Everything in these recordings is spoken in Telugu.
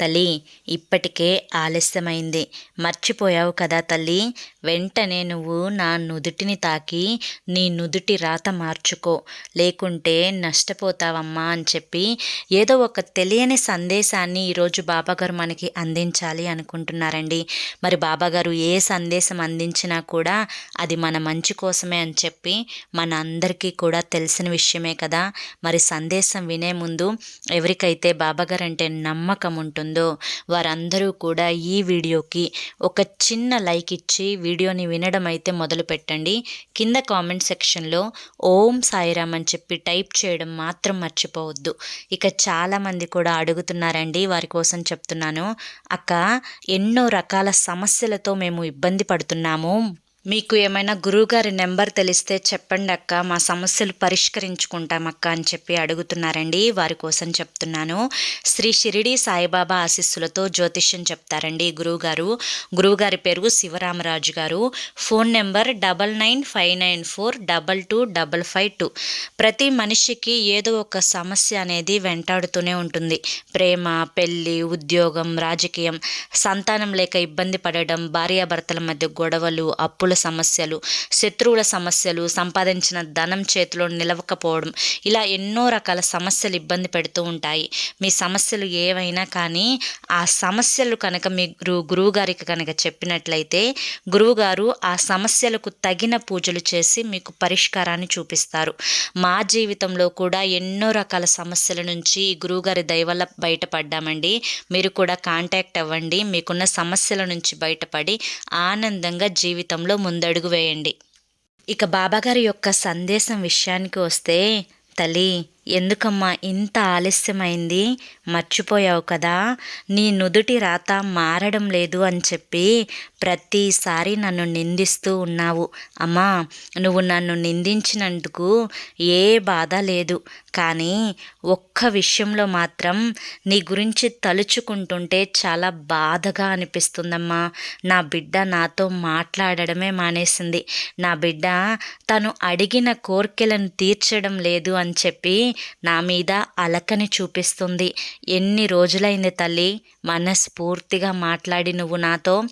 తల్లి ఇప్పటికే ఆలస్యమైంది. మర్చిపోయావు కదా తల్లి. వెంటనే నువ్వు నా నుదుటిని తాకి నీ నుదుటి రాత మార్చుకో. లేకుంటే నష్టపోతావమ్మా అని చెప్పి ఏదో ఒక తెలియని సందేశాన్ని ఈరోజు బాబాగారు మనకి అందించాలి అనుకుంటున్నారండి. మరి బాబాగారు ఏ సందేశం అందించినా కూడా అది మన మంచి కోసమే అని చెప్పి మన అందరికీ కూడా తెలిసిన విషయమే కదా. మరి సందేశం వినే ముందు ఎవరికైతే బాబాగారు అంటే నమ్మకం ఉంటుంది వారందరూ కూడా ఈ వీడియోకి ఒక చిన్న లైక్ ఇచ్చి వీడియోని వినడం అయితే మొదలు పెట్టండి. కింద కామెంట్ సెక్షన్లో ఓం సాయిరామ్ అని చెప్పి టైప్ చేయడం మాత్రం మర్చిపోవద్దు. ఇక చాలామంది కూడా అడుగుతున్నారండి వారి కోసం చెప్తున్నాను. అక్క ఎన్నో రకాల సమస్యలతో మేము ఇబ్బంది పడుతున్నాము. మీకు ఏమైనా గురువుగారి నెంబర్ తెలిస్తే చెప్పండి అక్క. మా సమస్యలు పరిష్కరించుకుంటాం అక్క అని చెప్పి అడుగుతున్నారండి. వారి కోసం చెప్తున్నాను. శ్రీ షిరిడి సాయిబాబా ఆశీస్సులతో జ్యోతిష్యం చెప్తారండి గురువుగారు. గురువుగారి పేరు Sivaramaraju garu. Phone number double nine five nine four double two double five two. ప్రతి మనిషికి ఏదో ఒక సమస్య అనేది వెంటాడుతూనే ఉంటుంది. ప్రేమ పెళ్ళి ఉద్యోగం రాజకీయం సంతానం లేక ఇబ్బంది పడడం భార్యాభర్తల మధ్య గొడవలు అప్పులు సమస్యలు శత్రువుల సమస్యలు సంపాదించిన ధనం చేతిలో నిలవకపోవడం ఇలా ఎన్నో రకాల సమస్యలు ఇబ్బంది పెడుతూ ఉంటాయి. మీ సమస్యలు ఏవైనా కానీ ఆ సమస్యలు కనుక మీ గురు గురువుగారికి కనుక చెప్పినట్లయితే గురువుగారు ఆ సమస్యలకు తగిన పూజలు చేసి మీకు పరిష్కారాన్ని చూపిస్తారు. మా జీవితంలో కూడా ఎన్నో రకాల సమస్యల నుంచి గురువుగారి దయవల్ల బయటపడ్డామండి. మీరు కూడా కాంటాక్ట్ అవ్వండి. మీకున్న సమస్యల నుంచి బయటపడి ఆనందంగా జీవితంలో ముందడుగు వేయండి. ఇక బాబాగారి యొక్క సందేశం విషయానికి వస్తే తల్లి ఎందుకమ్మా ఇంత ఆలస్యమైంది? మర్చిపోయావు కదా. నీ నుదుటి రాత మారడం లేదు అని చెప్పి ప్రతిసారి నన్ను నిందిస్తూ ఉన్నావు. అమ్మా నువ్వు నన్ను నిందించినందుకు ఏ బాధ లేదు. కానీ ఒక్క విషయంలో మాత్రం నీ గురించి తలుచుకుంటుంటే చాలా బాధగా అనిపిస్తుందమ్మా. నా బిడ్డ నాతో మాట్లాడడమే మానేసింది. నా బిడ్డ తను అడిగిన కోర్కెలను తీర్చడం లేదు అని చెప్పి నా మీద అలకని చూపిస్తుంది. ఎన్ని రోజులైంది తల్లి? మనస్ఫూర్తిగా మాట్లాడి నువ్వు నాతో?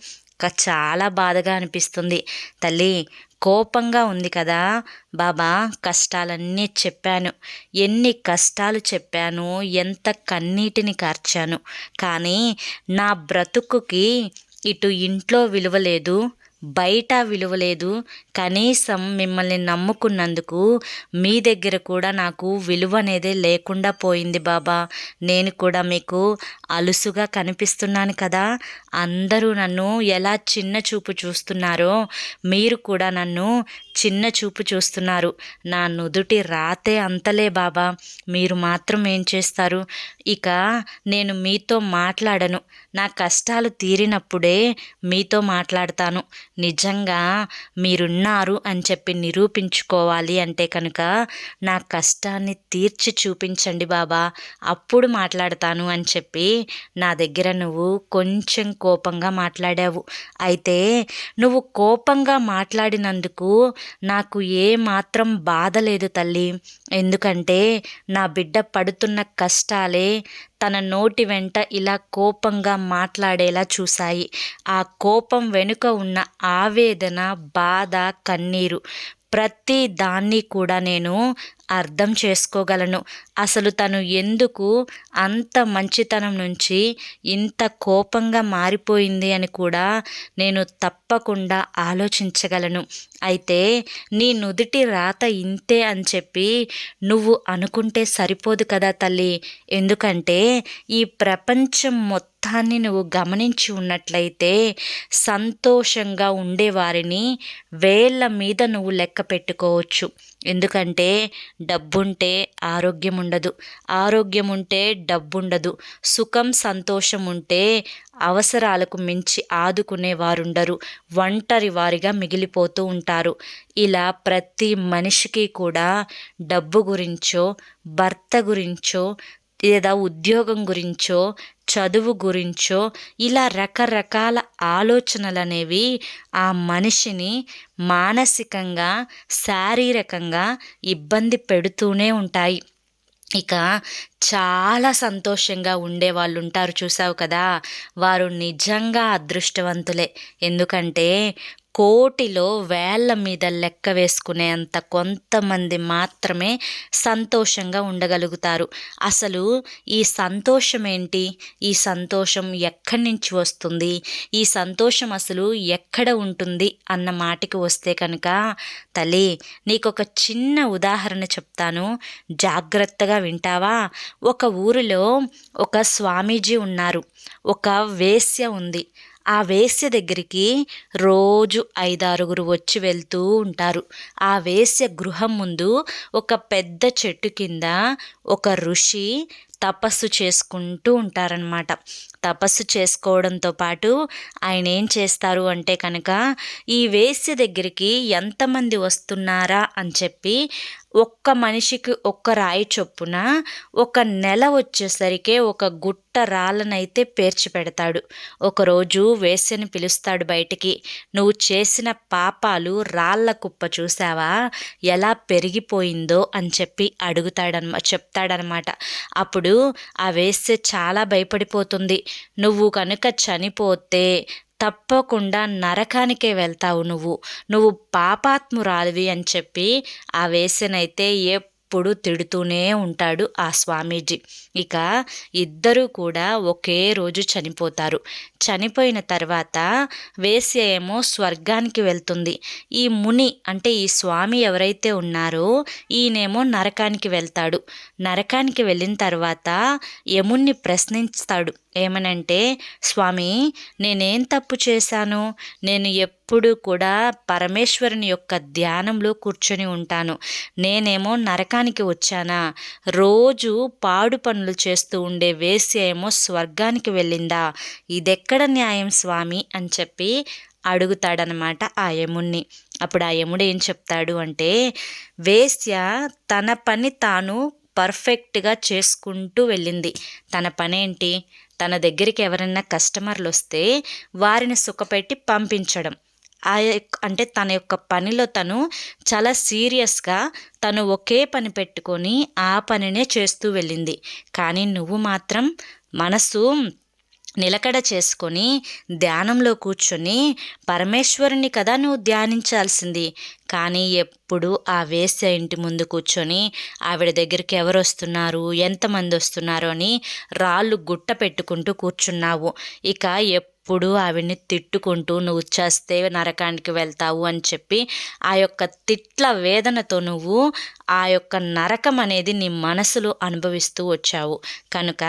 చాలా బాధగా అనిపిస్తుంది. తల్లి కోపంగా ఉంది కదా? బాబా కష్టాలన్నీ చెప్పాను. ఎన్ని కష్టాలు చెప్పాను ఎంత కన్నీటిని కార్చాను. కానీ నా బ్రతుకుకి ఇటు ఇంట్లో విలువ లేదు. బయట విలువ లేదు కనీసం మిమ్మల్ని నమ్ముకున్నందుకు మీ దగ్గర కూడా నాకు విలువ అనేది లేకుండా పోయింది బాబా. నేను కూడా మీకు అలుసుగా కనిపిస్తున్నాను కదా. అందరూ నన్ను ఎలా చిన్న చూపు చూస్తున్నారో మీరు కూడా నన్ను చిన్న చూపు చూస్తున్నారు. నా నుదుటి రాతే అంతలే బాబా. మీరు మాత్రం ఏం చేస్తారు? ఇక నేను మీతో మాట్లాడను. నా కష్టాలు తీరినప్పుడే మీతో మాట్లాడతాను. నిజంగా మీరున్నారు అని చెప్పి నిరూపించుకోవాలి అంటే కనుక నా కష్టాన్ని తీర్చి చూపించండి బాబా. అప్పుడు మాట్లాడతాను అని చెప్పి నా దగ్గర నువ్వు కొంచెం కోపంగా మాట్లాడావు. అయితే నువ్వు కోపంగా మాట్లాడినందుకు నాకు ఏ మాత్రం బాధ లేదు తల్లి. ఎందుకంటే నా బిడ్డ పడుతున్న కష్టాలే తన నోటి వెంట ఇలా కోపంగా మాట్లాడేలా చూశాయి. ఆ కోపం వెనుక ఉన్న ఆవేదన బాధ కన్నీరు ప్రతి దాన్ని కూడా నేను అర్థం చేసుకోగలను. అసలు తను ఎందుకు అంత మంచితనం నుంచి ఇంత కోపంగా మారిపోయింది అని కూడా నేను తప్పకుండా ఆలోచించగలను. అయితే నీ నుదుటి రాత ఇంతే అని చెప్పి నువ్వు అనుకుంటే సరిపోదు కదా తల్లి. ఎందుకంటే ఈ ప్రపంచం మొత్తాన్ని నువ్వు గమనించి ఉన్నట్లయితే సంతోషంగా ఉండేవారిని వేళ్ళ మీద నువ్వు లెక్క పెట్టుకోవచ్చు. ఎందుకంటే డబ్బుంటే ఆరోగ్యం ఉండదు ఆరోగ్యం ఉంటే డబ్బుండదు. సుఖం సంతోషం ఉంటే అవసరాలకు మించి ఆదుకునే వారుండరు ఒంటరి వారిగా మిగిలిపోతూ ఉంటారు. ఇలా ప్రతి మనిషికి కూడా డబ్బు గురించో భర్త గురించో లేదా ఉద్యోగం గురించో చదువు గురించో ఇలా రకరకాల ఆలోచనలు అనేవి ఆ మనిషిని మానసికంగా శారీరకంగా ఇబ్బంది పెడుతూనే ఉంటాయి. ఇక చాలా సంతోషంగా ఉండే వాళ్ళు ఉంటారు చూసావు కదా? వారు నిజంగా అదృష్టవంతులే. ఎందుకంటే కోటిలో వేళ్ళ మీద లెక్క వేసుకునే అంత కొంతమంది మాత్రమే సంతోషంగా ఉండగలుగుతారు. అసలు ఈ సంతోషం ఏంటి? ఈ సంతోషం ఎక్కడి నుంచి వస్తుంది? ఈ సంతోషం అసలు ఎక్కడ ఉంటుంది? అన్న మాటకి వస్తే కనుక తల్లి నీకు ఒక చిన్న ఉదాహరణ చెప్తాను. జాగ్రత్తగా వింటావా? ఒక ఊరిలో ఒక స్వామీజీ ఉన్నారు. ఒక వేశ్య ఉంది. ఆ వేశ్య దగ్గరికి రోజు ఐదారుగురు వచ్చి వెళ్తూ ఉంటారు. ఆ వేశ్య గృహం ముందు ఒక పెద్ద చెట్టు కింద ఒక ఋషి తపస్సు చేసుకుంటూ ఉంటారనమాట తపస్సు చేసుకోవడంతో పాటు ఆయన ఏం చేస్తారు అంటే కనుక ఈ వేశ్య దగ్గరికి ఎంతమంది వస్తున్నారా అని చెప్పి ఒక్క మనిషికి ఒక్క రాయి చొప్పున ఒక నెల వచ్చేసరికి ఒక గుట్ట రాళ్ళనైతే పేర్చి పెడతాడు. ఒకరోజు వేసని పిలుస్తాడు బయటికి. నువ్వు చేసిన పాపాలు రాళ్ళ కుప్ప చూసావా ఎలా పెరిగిపోయిందో? అని చెప్పి అడుగుతాడనమా చెప్తాడనమాట. అప్పుడు ఆ వేశ్య చాలా భయపడిపోతుంది. నువ్వు కనుక చనిపోతే తప్పకుండా నరకానికే వెళ్తావు నువ్వు. నువ్వు పాపాత్మురాలివి అని చెప్పి ఆ వేసనైతే ఎప్పుడు తిడుతూనే ఉంటాడు ఆ స్వామీజీ. ఇక ఇద్దరూ కూడా ఒకే రోజు చనిపోతారు. చనిపోయిన తర్వాత వేశ్య ఏమో స్వర్గానికి వెళ్తుంది. ఈ ముని అంటే ఈ స్వామి ఎవరైతే ఉన్నారో ఈయనేమో నరకానికి వెళ్తాడు. నరకానికి వెళ్ళిన తర్వాత యముణ్ణి ప్రశ్నిస్తాడు. ఏమనంటే స్వామి నేనేం తప్పు చేశాను? నేను ఎప్పుడు కూడా పరమేశ్వరుని యొక్క ధ్యానంలో కూర్చొని ఉంటాను. నేనేమో నరకానికి వచ్చానా? రోజు పాడు పనులు చేస్తూ ఉండే వేశ్య ఏమో స్వర్గానికి వెళ్ళిందా? ఇదెక్కడ న్యాయం స్వామి? అని చెప్పి అడుగుతాడనమాట ఆ యముణ్ణి. అప్పుడు ఆ యముడు ఏం చెప్తాడు అంటే వేశ్య తన పని తాను పర్ఫెక్ట్గా చేసుకుంటూ వెళ్ళింది. తన పని ఏంటి తన దగ్గరికి ఎవరైనా కస్టమర్లు వస్తే వారిని సుఖపెట్టి పంపించడం. ఆ అంటే తన యొక్క పనిలో తను చాలా సీరియస్గా తను ఒకే పని పెట్టుకొని ఆ పనినే చేస్తూ వెళ్ళింది. కానీ నువ్వు మాత్రం మనసు నిలకడ చేసుకొని ధ్యానంలో కూర్చొని పరమేశ్వరుని కదా నువ్వు ధ్యానించాల్సింది. కానీ ఎప్పుడు ఆ వేసే ఇంటి ముందు కూర్చొని ఆవిడ దగ్గరికి ఎవరు వస్తున్నారు ఎంతమంది వస్తున్నారు అని రాళ్ళు గుట్ట పెట్టుకుంటూ కూర్చున్నావు. ఇక ఎప్పుడు ఆవిడ్ని తిట్టుకుంటూ నువ్వు చేస్తే నరకానికి వెళ్తావు అని చెప్పి ఆ యొక్క తిట్ల వేదనతో నువ్వు ఆ యొక్క నరకం అనేది నీ మనసులో అనుభవిస్తూ వచ్చావు. కనుక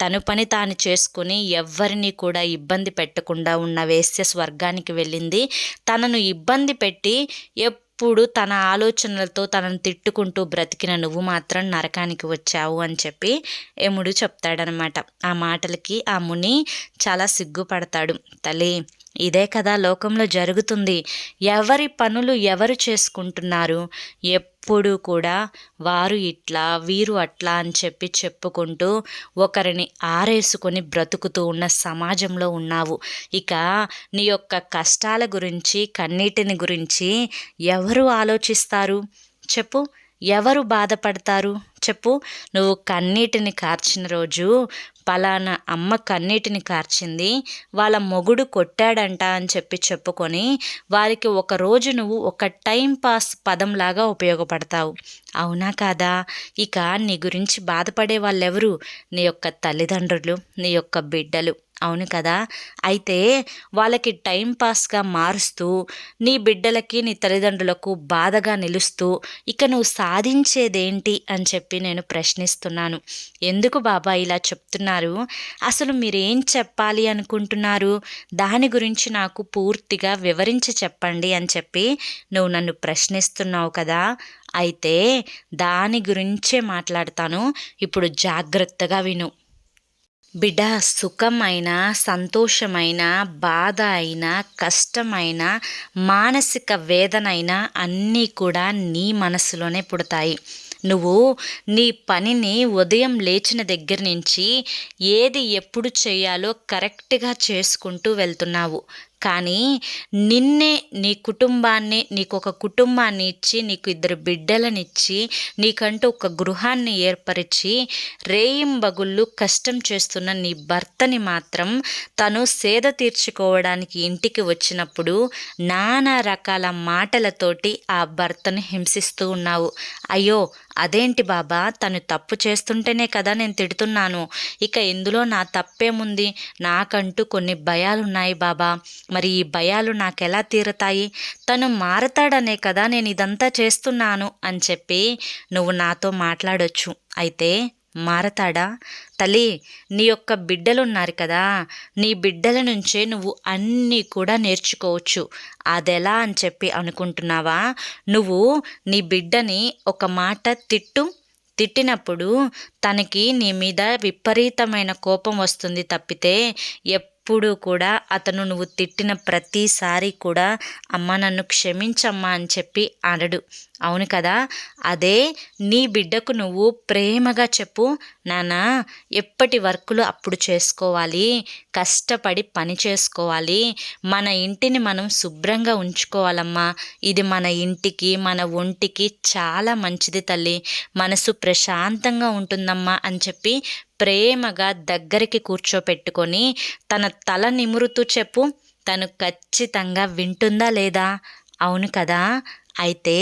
తను పని తాను చేసుకుని ఎవ్వరిని కూడా ఇబ్బంది పెట్టకుండా ఉన్న వేశ్య స్వర్గానికి వెళ్ళింది. తనను ఇబ్బంది పెట్టి ఎప్పుడు తన ఆలోచనలతో తనను తిట్టుకుంటూ బ్రతికిన నువ్వు మాత్రం నరకానికి వచ్చావు అని చెప్పి యముడు చెప్తాడనమాట. ఆ మాటలకి ఆ ముని చాలా సిగ్గుపడతాడు. తల్లి ఇదే కదా లోకంలో జరుగుతుంది. ఎవరి పనులు ఎవరు చేసుకుంటున్నారు? ఎప్పుడు కూడా వారు ఇట్లా వీరు అట్లా అని చెప్పి చెప్పుకుంటూ ఒకరిని ఆరేసుకొని బ్రతుకుతూ ఉన్న సమాజంలో ఉన్నావు. ఇక నీ యొక్క కష్టాల గురించి కన్నీటిని గురించి ఎవరు ఆలోచిస్తారు? చెప్పు. ఎవరు బాధపడతారు? చెప్పు. నువ్వు కన్నీటిని కార్చిన రోజు పలానా అమ్మ కన్నీటిని కార్చింది వాళ్ళ మొగుడు కొట్టాడంట అని చెప్పి చెప్పుకొని వారికి ఒక రోజు నువ్వు ఒక టైం పాస్ పదంలాగా ఉపయోగపడతావు. అవునా కాదా? ఇక నీ గురించి బాధపడే వాళ్ళెవరు? నీ యొక్క తల్లిదండ్రులు నీ యొక్క బిడ్డలు. అవును కదా? అయితే వాళ్ళకి టైంపాస్గా మారుస్తూ నీ బిడ్డలకి నీ తల్లిదండ్రులకు బాధగా నిలుస్తూ ఇక నువ్వు సాధించేదేంటి అని చెప్పి నేను ప్రశ్నిస్తున్నాను. ఎందుకు బాబా ఇలా చెప్తున్నారు? అసలు మీరేం చెప్పాలి అనుకుంటున్నారు? దాని గురించి నాకు పూర్తిగా వివరించి చెప్పండి అని చెప్పి నువ్వు నన్ను ప్రశ్నిస్తున్నావు కదా? అయితే దాని గురించే మాట్లాడతాను. ఇప్పుడు జాగ్రత్తగా విను. బిడ్డ సుఖమైన సంతోషమైన బాధ అయినా కష్టమైన మానసిక వేదన అయినా అన్నీ కూడా నీ మనసులోనే పుడతాయి. నువ్వు నీ పనిని ఉదయం లేచిన దగ్గర నుంచి ఏది ఎప్పుడు చేయాలో కరెక్ట్గా చేసుకుంటూ వెళ్తున్నావు. కానీ నిన్నే నీ కుటుంబాన్ని నీకు ఒక కుటుంబాన్ని ఇచ్చి నీకు ఇద్దరు బిడ్డలనిచ్చి నీకంటూ ఒక గృహాన్ని ఏర్పరిచి రేయింబగుళ్ళు కష్టం చేస్తున్న నీ భర్తని మాత్రం తను సేద తీర్చుకోవడానికి ఇంటికి వచ్చినప్పుడు నానా రకాల మాటలతోటి ఆ భర్తను హింసిస్తూ ఉన్నావు. అయ్యో అదేంటి బాబా? తను తప్పు చేస్తుంటేనే కదా నేను తిడుతున్నాను. ఇక ఇందులో నా తప్పేముంది? నాకంటూ కొన్ని భయాలున్నాయి బాబా. మరి ఈ భయాలు నాకెలా తీరతాయి? తను మారతాడనే కదా నేను ఇదంతా చేస్తున్నాను అని చెప్పి నువ్వు నాతో మాట్లాడొచ్చు. అయితే మారతాడా? తల్లి నీ యొక్క బిడ్డలున్నారు కదా నీ బిడ్డల నుంచే నువ్వు అన్నీ కూడా నేర్చుకోవచ్చు. అదెలా అని చెప్పి అనుకుంటున్నావా? నువ్వు నీ బిడ్డని ఒక మాట తిట్టు. తిట్టినప్పుడు తనకి నీ మీద విపరీతమైన కోపం వస్తుంది తప్పితే ఎప్పుడూ కూడా అతను నువ్వు తిట్టిన ప్రతిసారి కూడా అమ్మ నన్ను క్షమించమ్మా అని చెప్పి అనడు అవును కదా? అదే నీ బిడ్డకు నువ్వు ప్రేమగా చెప్పు. నానా ఎప్పటి వర్కులు అప్పుడు చేసుకోవాలి? కష్టపడి పని చేసుకోవాలి. మన ఇంటిని మనం శుభ్రంగా ఉంచుకోవాలమ్మా. ఇది మన ఇంటికి మన ఒంటికి చాలా మంచిది తల్లి. మనసు ప్రశాంతంగా ఉంటుందమ్మా అని చెప్పి ప్రేమగా దగ్గరికి కూర్చోపెట్టుకొని తన తల నిమురుతూ చెప్పు తను ఖచ్చితంగా వింటుందా లేదా? అవును కదా? అయితే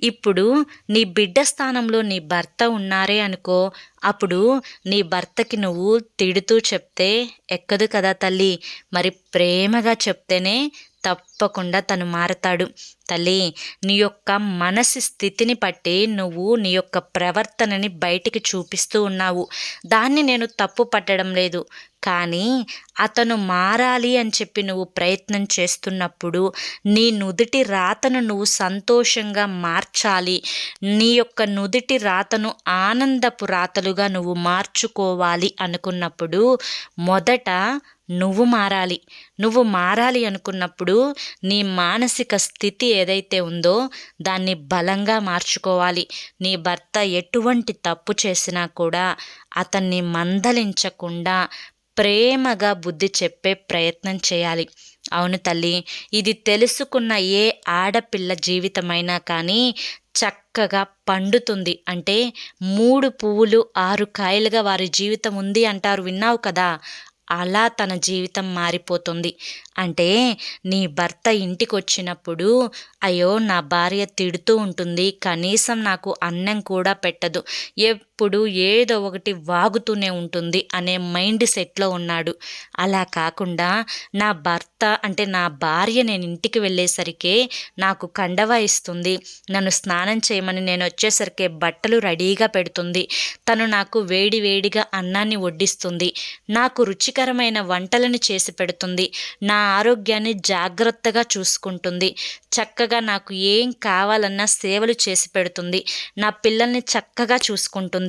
ఇప్పుడు నీ బిడ్డ స్థానంలో నీ భర్త ఉన్నారే అనుకో అప్పుడు నీ భర్తకి నువ్వు తిడుతూ చెప్తే ఎక్కదు కదా తల్లి. మరి ప్రేమగా చెప్తేనే తప్పకుండా తను మారతాడు. తల్లి నీ యొక్క మనసు స్థితిని బట్టి నువ్వు నీ యొక్క ప్రవర్తనని బయటికి చూపిస్తూ ఉన్నావు. దాన్ని నేను తప్పు పట్టడం లేదు. కానీ అతను మారాలి అని చెప్పి నువ్వు ప్రయత్నం చేస్తున్నప్పుడు నీ నుదుటి రాతను నువ్వు సంతోషంగా మార్చాలి. నీ యొక్క నుదుటి రాతను ఆనందపు రాతలుగా నువ్వు మార్చుకోవాలి అనుకున్నప్పుడు మొదట నువ్వు మారాలి. నువ్వు మారాలి అనుకున్నప్పుడు నీ మానసిక స్థితి ఏదైతే ఉందో దాన్ని బలంగా మార్చుకోవాలి. నీ భర్త ఎటువంటి తప్పు చేసినా కూడా అతన్ని మందలించకుండా ప్రేమగా బుద్ధి చెప్పే ప్రయత్నం చేయాలి. అవును తల్లి ఇది తెలుసుకున్న ఏ ఆడపిల్ల జీవితమైనా కానీ చక్కగా పండుతుంది. అంటే మూడు పువ్వులు ఆరు కాయలుగా వారి జీవితం ఉంది అంటారు. విన్నావు కదా? అలా తన జీవితం మారిపోతుంది. అంటే నీ భర్త ఇంటికి వచ్చినప్పుడు అయ్యో నా భార్య తిడుతూ ఉంటుంది కనీసం నాకు అన్నం కూడా పెట్టదు. ఎప్పుడు ఏదో ఒకటి వాగుతూనే ఉంటుంది అనే మైండ్ సెట్లో ఉన్నాడు. అలా కాకుండా నా భర్త అంటే నా భార్య నేను ఇంటికి వెళ్ళేసరికి నాకు కండవ ఇస్తుంది. నన్ను స్నానం చేయమని నేను వచ్చేసరికి బట్టలు రెడీగా పెడుతుంది. తను నాకు వేడి వేడిగా అన్నాన్ని వడ్డిస్తుంది. నాకు రుచికరమైన వంటలను చేసి పెడుతుంది. నా ఆరోగ్యాన్ని జాగ్రత్తగా చూసుకుంటుంది. చక్కగా నాకు ఏం కావాలన్నా సేవలు చేసి పెడుతుంది. నా పిల్లల్ని చక్కగా చూసుకుంటుంది.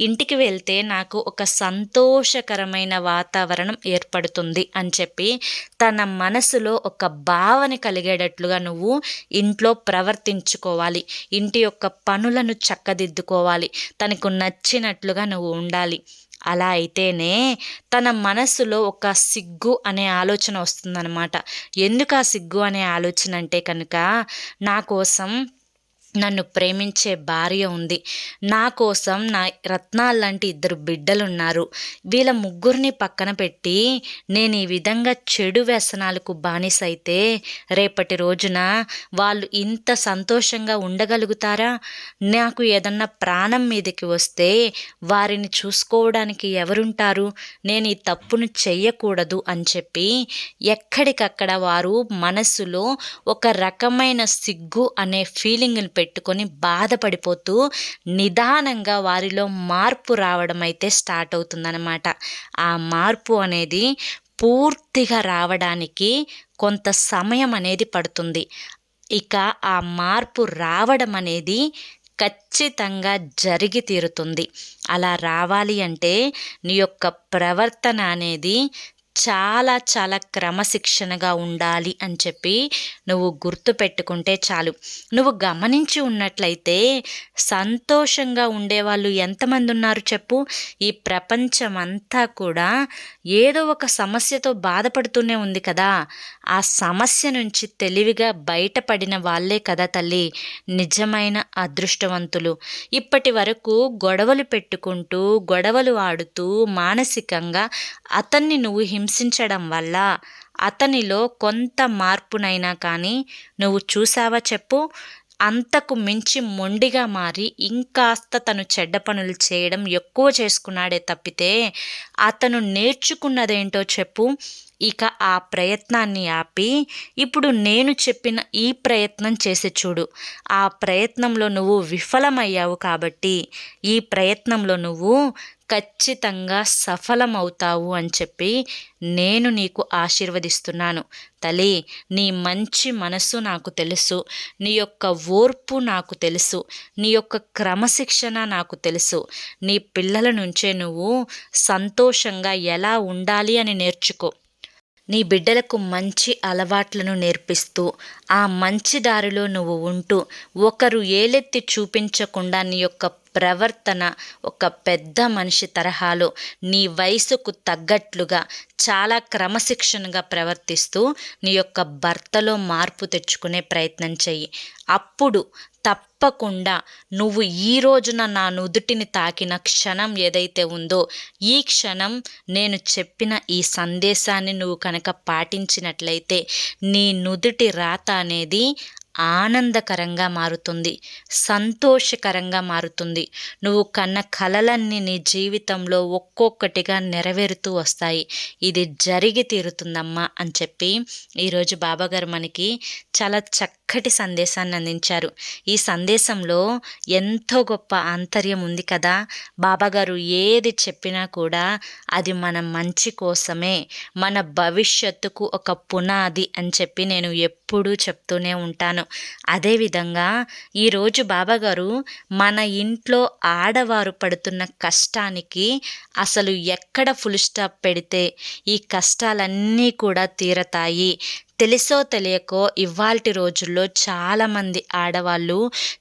ఇంటికి వెళ్తే నాకు ఒక సంతోషకరమైన వాతావరణం ఏర్పడుతుంది అని చెప్పి తన మనసులో ఒక భావన కలిగేటట్లుగా నువ్వు ఇంట్లో ప్రవర్తించుకోవాలి. ఇంటి యొక్క పనులను చక్కదిద్దుకోవాలి. తనకు నచ్చినట్లుగా నువ్వు ఉండాలి. అలా అయితేనే తన మనసులో ఒక సిగ్గు అనే ఆలోచన వస్తుందన్నమాట. ఎందుకు ఆ సిగ్గు అనే ఆలోచన అంటే కనుక నా కోసం నన్ను ప్రేమించే భార్య ఉంది. నా కోసం నా రత్నాలు లాంటి ఇద్దరు బిడ్డలున్నారు. వీళ్ళ ముగ్గురిని పక్కన పెట్టి నేను ఈ విధంగా చెడు వ్యసనాలకు బానిసైతే రేపటి రోజున వాళ్ళు ఇంత సంతోషంగా ఉండగలుగుతారా? నాకు ఏదన్నా ప్రాణం మీదకి వస్తే వారిని చూసుకోవడానికి ఎవరుంటారు? నేను ఈ తప్పును చెయ్యకూడదు అని చెప్పి ఎక్కడికక్కడ వారు మనసులో ఒక రకమైన సిగ్గు అనే ఫీలింగ్ని పెట్టుకొని బాధపడిపోతూ నిదానంగా వారిలో మార్పు రావడం అయితే స్టార్ట్ అవుతుందన్నమాట. ఆ మార్పు అనేది పూర్తిగా రావడానికి కొంత సమయం అనేది పడుతుంది. ఇక ఆ మార్పు రావడం అనేది ఖచ్చితంగా జరిగి తీరుతుంది. అలా రావాలి అంటే నీ యొక్క ప్రవర్తన అనేది చాలా చాలా క్రమశిక్షణగా ఉండాలి అని చెప్పి నువ్వు గుర్తు పెట్టుకుంటే చాలు. నువ్వు గమనించి ఉన్నట్లయితే సంతోషంగా ఉండేవాళ్ళు ఎంతమంది ఉన్నారు చెప్పు? ఈ ప్రపంచం అంతా కూడా ఏదో ఒక సమస్యతో బాధపడుతూనే ఉంది కదా. ఆ సమస్య నుంచి తెలివిగా బయటపడిన వాళ్ళే కదా తల్లి నిజమైన అదృష్టవంతులు. ఇప్పటి వరకు గొడవలు పెట్టుకుంటూ గొడవలు ఆడుతూ మానసికంగా అతన్ని నువ్వు హింసించడం వల్ల అతనిలో కొంత మార్పునైనా కానీ నువ్వు చూసావా చెప్పు. అంతకు మించి మొండిగా మారి ఇంకాస్త తను చెడ్డ పనులు చేయడం ఎక్కువ చేసుకున్నాడే తప్పితే అతను నేర్చుకున్నదేంటో చెప్పు. ఇక ఆ ప్రయత్నాన్ని ఆపి ఇప్పుడు నేను చెప్పిన ఈ ప్రయత్నం చేసి చూడు. ఆ ప్రయత్నంలో నువ్వు విఫలమయ్యావు కాబట్టి ఈ ప్రయత్నంలో నువ్వు ఖచ్చితంగా సఫలమవుతావు అని చెప్పి నేను నీకు ఆశీర్వదిస్తున్నాను. తల్లి నీ మంచి మనసు నాకు తెలుసు. నీ యొక్క ఓర్పు నాకు తెలుసు. నీ యొక్క క్రమశిక్షణ నాకు తెలుసు. నీ పిల్లల నుంచే నువ్వు సంతోషంగా ఎలా ఉండాలి అని నేర్చుకో. నీ బిడ్డలకు మంచి అలవాట్లను నేర్పిస్తూ ఆ మంచి దారిలో నువ్వు ఉంటూ ఒకరు ఏలెత్తి చూపించకుండా నీ యొక్క ప్రవర్తన ఒక పెద్ద మనిషి తరహాలో నీ వయసుకు తగ్గట్లుగా చాలా క్రమశిక్షణగా ప్రవర్తిస్తూ నీ యొక్క భర్తలో మార్పు తెచ్చుకునే ప్రయత్నం చెయ్యి. అప్పుడు తప్పకుండా నువ్వు ఈ రోజున నా నుదుటిని తాకిన క్షణం ఏదైతే ఉందో ఈ క్షణం నేను చెప్పిన ఈ సందేశాన్ని నువ్వు కనుక పాటించినట్లయితే నీ నుదుటి రాత అనేది ఆనందకరంగా మారుతుంది సంతోషకరంగా మారుతుంది. నువ్వు కన్న కలలన్నీ నీ జీవితంలో ఒక్కొక్కటిగా నెరవేరుతూ వస్తాయి. ఇది జరిగి తీరుతుందమ్మా అని చెప్పి ఈరోజు బాబాగారు మనకి చాలా చక్కటి సందేశాన్ని అందించారు. ఈ సందేశంలో ఎంతో గొప్ప ఆంతర్యం ఉంది కదా. బాబాగారు ఏది చెప్పినా కూడా అది మన మంచి కోసమే మన భవిష్యత్తుకు ఒక పునాది అని చెప్పి నేను ఎప్పుడూ చెప్తూనే ఉంటాను. చేశాను అదేవిధంగా ఈరోజు బాబాగారు మన ఇంట్లో ఆడవారు పడుతున్న కష్టానికి అసలు ఎక్కడ ఫుల్ స్టాప్ పెడితే ఈ కష్టాలన్నీ కూడా తీరతాయి. తెలుసో తెలియకో ఇవాల్టి రోజుల్లో చాలామంది ఆడవాళ్ళు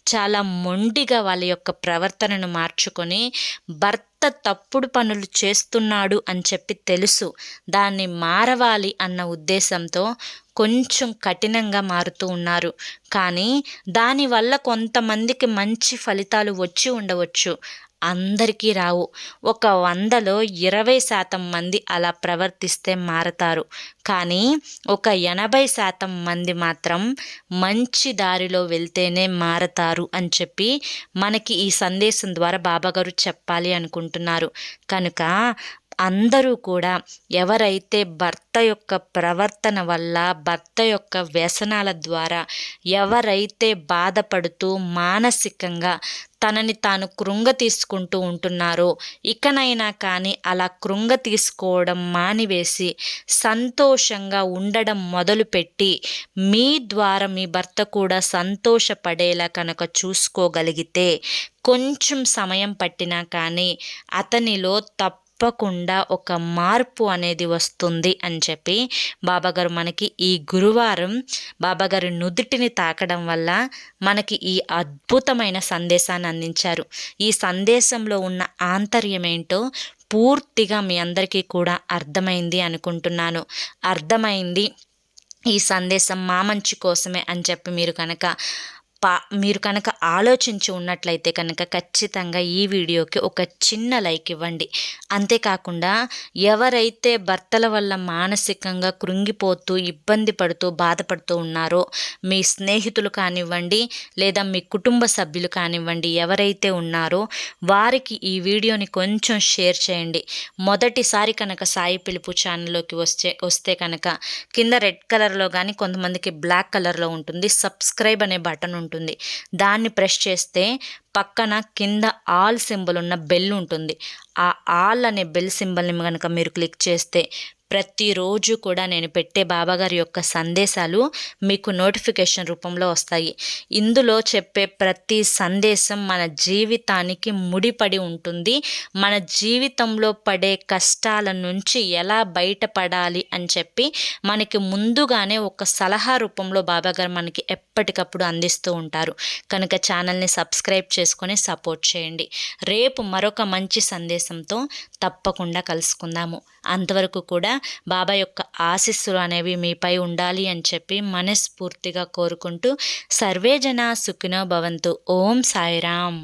చాలా మొండిగా వాళ్ళ యొక్క ప్రవర్తనను మార్చుకొని భర్త తప్పుడు పనులు చేస్తున్నాడు అని చెప్పి తెలుసు. దాన్ని మారవాలి అన్న ఉద్దేశంతో కొంచెం కఠినంగా మారుతూ ఉన్నారు. కానీ దానివల్ల కొంతమందికి మంచి ఫలితాలు వచ్చి ఉండవచ్చు. అందరికీ రావు. ఒక వందలో ఇరవై శాతం మంది అలా ప్రవర్తిస్తే మారతారు. కానీ ఒక ఎనభై శాతం మంది మాత్రం మంచి దారిలో వెళ్తేనే మారతారు అని చెప్పి మనకి ఈ సందేశం ద్వారా బాబాగారు చెప్పాలి అనుకుంటున్నారు. కనుక అందరూ కూడా ఎవరైతే భర్త యొక్క ప్రవర్తన వల్ల భర్త యొక్క వ్యసనాల ద్వారా ఎవరైతే బాధపడుతూ మానసికంగా తనని తాను కృంగ తీసుకుంటూ ఉంటున్నారో ఇకనైనా కానీ అలా కృంగ తీసుకోవడం మానివేసి సంతోషంగా ఉండడం మొదలుపెట్టి మీ ద్వారా మీ భర్త కూడా సంతోషపడేలా కనుక చూసుకోగలిగితే కొంచెం సమయం పట్టినా కానీ అతనిలో తప్పు తప్పకుండా ఒక మార్పు అనేది వస్తుంది అని చెప్పి బాబాగారు మనకి ఈ గురువారం బాబాగారి నుదుటిని తాకడం వల్ల మనకి ఈ అద్భుతమైన సందేశాన్ని అందించారు. ఈ సందేశంలో ఉన్న ఆంతర్యం ఏంటో పూర్తిగా మీ అందరికీ కూడా అర్థమైంది అనుకుంటున్నాను. అర్థమైంది ఈ సందేశం మా మంచి కోసమే అని చెప్పి మీరు కనుక పా మీరు కనుక ఆలోచించి ఉన్నట్లయితే కనుక ఖచ్చితంగా ఈ వీడియోకి ఒక చిన్న లైక్ ఇవ్వండి. అంతేకాకుండా ఎవరైతే భర్తల వల్ల మానసికంగా కృంగిపోతూ ఇబ్బంది పడుతూ బాధపడుతూ ఉన్నారో మీ స్నేహితులు కానివ్వండి లేదా మీ కుటుంబ సభ్యులు కానివ్వండి ఎవరైతే ఉన్నారో వారికి ఈ వీడియోని కొంచెం షేర్ చేయండి. మొదటిసారి కనుక సాయి పిలుపు ఛానల్లోకి వస్తే వస్తే కనుక కింద రెడ్ కలర్లో కానీ కొంతమందికి బ్లాక్ కలర్లో ఉంటుంది. సబ్స్క్రైబ్ అనే బటన్ ఉంటుంది. ఉంటుంది. దాన్ని ప్రెస్ చేస్తే పక్కన కింద ఆల్ సింబల్ ఉన్న బెల్ ఉంటుంది. ఆ ఆల్ అనే బెల్ సింబల్ని కనుక మీరు క్లిక్ చేస్తే ప్రతిరోజు కూడా నేను పెట్టే బాబాగారి యొక్క సందేశాలు మీకు నోటిఫికేషన్ రూపంలో వస్తాయి. ఇందులో చెప్పే ప్రతి సందేశం మన జీవితానికి ముడిపడి ఉంటుంది. మన జీవితంలో పడే కష్టాల నుంచి ఎలా బయటపడాలి అని చెప్పి మనకి ముందుగానే ఒక సలహా రూపంలో బాబాగారు మనకి ఎప్పటికప్పుడు అందిస్తూ ఉంటారు. కనుక ఛానల్ని సబ్స్క్రైబ్ చేసుకొని సపోర్ట్ చేయండి. రేపు మరొక మంచి సందేశంతో తప్పకుండా కలుసుకుందాము. అంతవరకు కూడా బాబా యొక్క ఆశీస్సులు అనేవి మీపై ఉండాలి అని చెప్పి మనస్ఫూర్తిగా కోరుకుంటూ సర్వేజన సుఖినో భవంతు. ఓం సాయిరామ్.